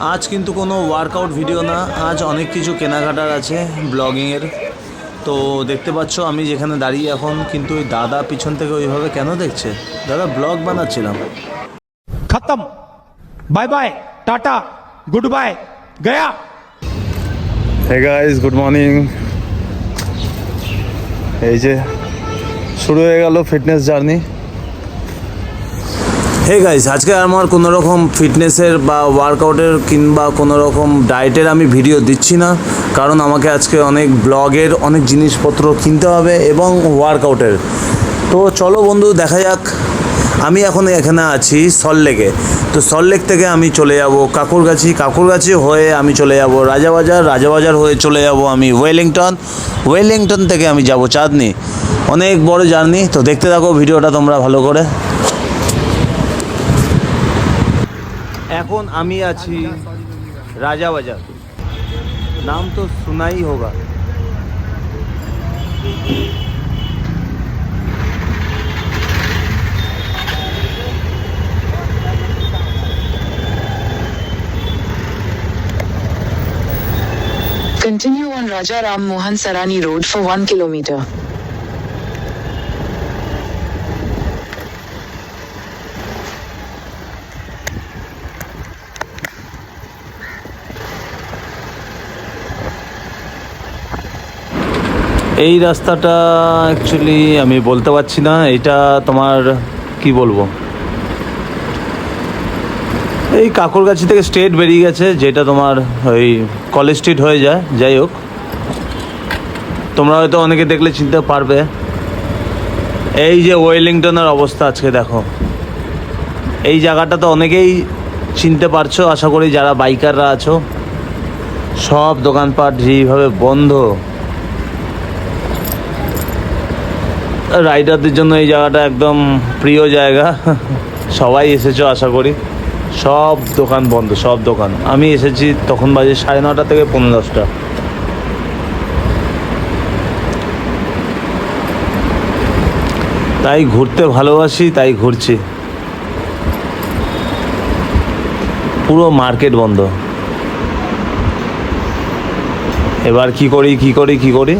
আজ কিন্তু কোনো ওয়ার্কআউট ভিডিও না। আজ অনেক কিছু কেনাকাটার আছে ব্লগিংয়ের তো দেখতে পাচ্ছ আমি যেখানে দাঁড়িয়ে এখন কিন্তু ওই দাদা পিছন থেকে ওইভাবে কেন দেখছে? দাদা ব্লগ বানাচ্ছিলাম। খতম। বাই বাই টাটা গুড বাই গয়া। হে গাইস গুড মর্নিং এই যে শুরু হয়ে গেল ফিটনেস জার্নি হে গাইজ আজকে আমার কোনো রকম ফিটনেসের বা ওয়ার্কআউটের কিংবা কোনো রকম ডায়েটের আমি ভিডিও দিচ্ছি না, কারণ আমাকে আজকে অনেক ব্লগের অনেক জিনিসপত্র কিনতে হবে এবং ওয়ার্কআউটের তো চলো বন্ধু, দেখা যাক। আমি এখন এখানে আছি সল্টলেকে তো সল্টলেক থেকে আমি চলে যাব কাকুরগাছি। কাকুরগাছি হয়ে আমি চলে যাব রাজাবাজার। রাজাবাজার হয়ে চলে যাব আমি ওয়েলিংটন ওয়েলিংটন থেকে আমি যাব চাঁদনি। অনেক বড় জার্নি। তো দেখতে থাকো ভিডিওটা তোমরা ভালো করে। এখন আমি আছি রাজাবাজার নাম তো শোনাই হোগা Continue on Raja Ram Mohan Sarani Road for 1 kilometer. এই রাস্তাটা অ্যাকচুয়ালি আমি বলতে পারছি না, এটা তোমার কি বলব? এই কাকুরগাছি থেকে স্টেট বেরিয়ে গেছে, যেটা তোমার ওই কলেজ স্ট্রিট হয়ে যায়, যাই হোক। তোমরা হয়তো অনেকে দেখলে চিনতে পারবে। এই যে ওয়েলিংটনের অবস্থা আজকে দেখো। এই জায়গাটা তো অনেকেই চিনতে পারছ, আশা করি যারা বাইকাররা আছো, সব দোকানপাট যেইভাবে বন্ধ রাইডারদের জন্য এই জায়গাটা একদম প্রিয় জায়গা। সবাই এসেছ আশা করি। সব দোকান বন্ধ, সব দোকান। আমি এসেছি তখন বাজে সাড়ে নটা থেকে পনেরো দশটা। তাই ঘুরতে ভালোবাসি, তাই ঘুরছি। পুরো মার্কেট বন্ধ। এবার কি করি কি করি কি করি?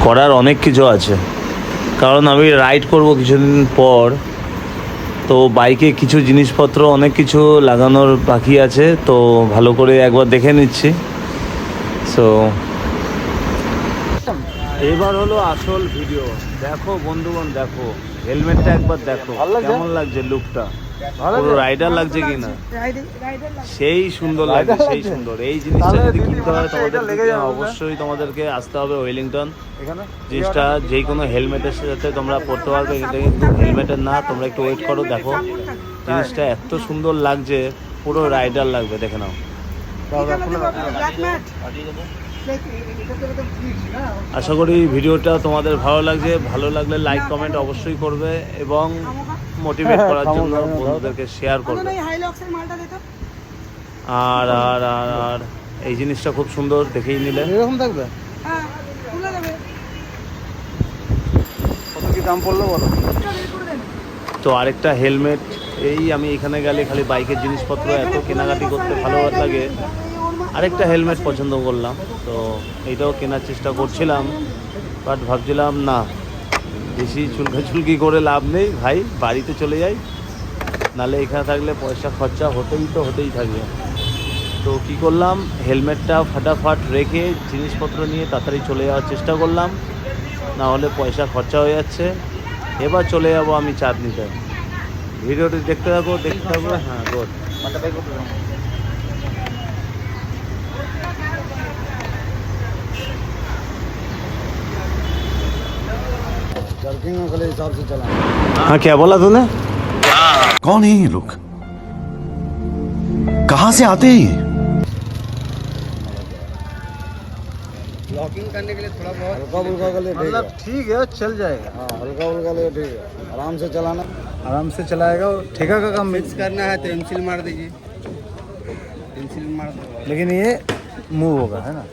করার অনেক কিছু আছে। কারণ আমি রাইড করব কিছুদিন পর। তো বাইকে কিছু জিনিসপত্র অনেক কিছু লাগানোর বাকি আছে তো ভালো করে একবার দেখে নিচ্ছি। সো এবার হলো আসল ভিডিও দেখো বন্ধুগণ দেখো। হেলমেটটা একবার দেখো। কেমন লাগছে লুকটা পুরো রাইডার লাগছে কিনা? সেই সুন্দর লাগছে সেই সুন্দর। এই জিনিসটা যদি কিনতে হয় তোমাদের অবশ্যই তোমাদেরকে আসতে হবে ওয়েলিংটন। জিনিসটা যেই কোনো হেলমেটের সাথে তোমরা পড়তে পারবে এটা কিন্তু হেলমেটের না তোমরা একটু ওয়েট করো দেখো। জিনিসটা এত সুন্দর লাগছে পুরো রাইডার লাগবে দেখে নাও। আশা করি ভিডিওটা তোমাদের ভালো লাগছে। ভালো লাগলে লাইক কমেন্ট অবশ্যই করবে এবং মোটিভেট করার জন্য বন্ধুদেরকে শেয়ার করবে। আর আর আর আর এই জিনিসটা খুব সুন্দর দেখেই নিলে। এরকম থাকবে? হ্যাঁ খুলে দেবে। কত কি দাম পড়ল বলো? তো আরেকটা হেলমেট এই আমি এখানে গেলে খালি বাইকের জিনিসপত্র এত কেনাকাটি করতে ভালো লাগে। আরেকটা হেলমেট পছন্দ করলাম তো এইটাও কেনার চেষ্টা করছিলাম বাট ভাবছিলাম না বেশি চুলকাচুলকি করে লাভ নেই। ভাই, বাড়িতে চলে যাই। নালে এখানে থাকলে পয়সা, খরচা হতেই তো হতেই থাকবে। তো কি করলাম? হেলমেটটা ফাটাফাট রেখে জিনিসপত্র নিয়ে তাড়াতাড়ি চলে যাওয়ার চেষ্টা করলাম। না হলে পয়সা, খরচা হয়ে যাচ্ছে। এবার চলে যাব আমি চাঁদনিতে ভিডিওটি দেখতে থাকো, দেখতে থাকব হ্যাঁ গুড जर्किंग वाले हिसाब से चला। हाँ क्या बोला तूने? कौन है ये लोग? कहाँ से आते हैं ये? ब्लॉकिंग करने के लिए थोड़ा बहुत हल्का फुल्का के लिए ठीक है। ठीक है चल जाएगा। हाँ हल्का फुल्का लिए ठीक है। आराम से चलाना। आराम से चलाएगा और ठेका का काम मिक्स करना है तो एमसील मार दीजिए। एमसील मार दो। लेकिन ये मूव होगा है ना?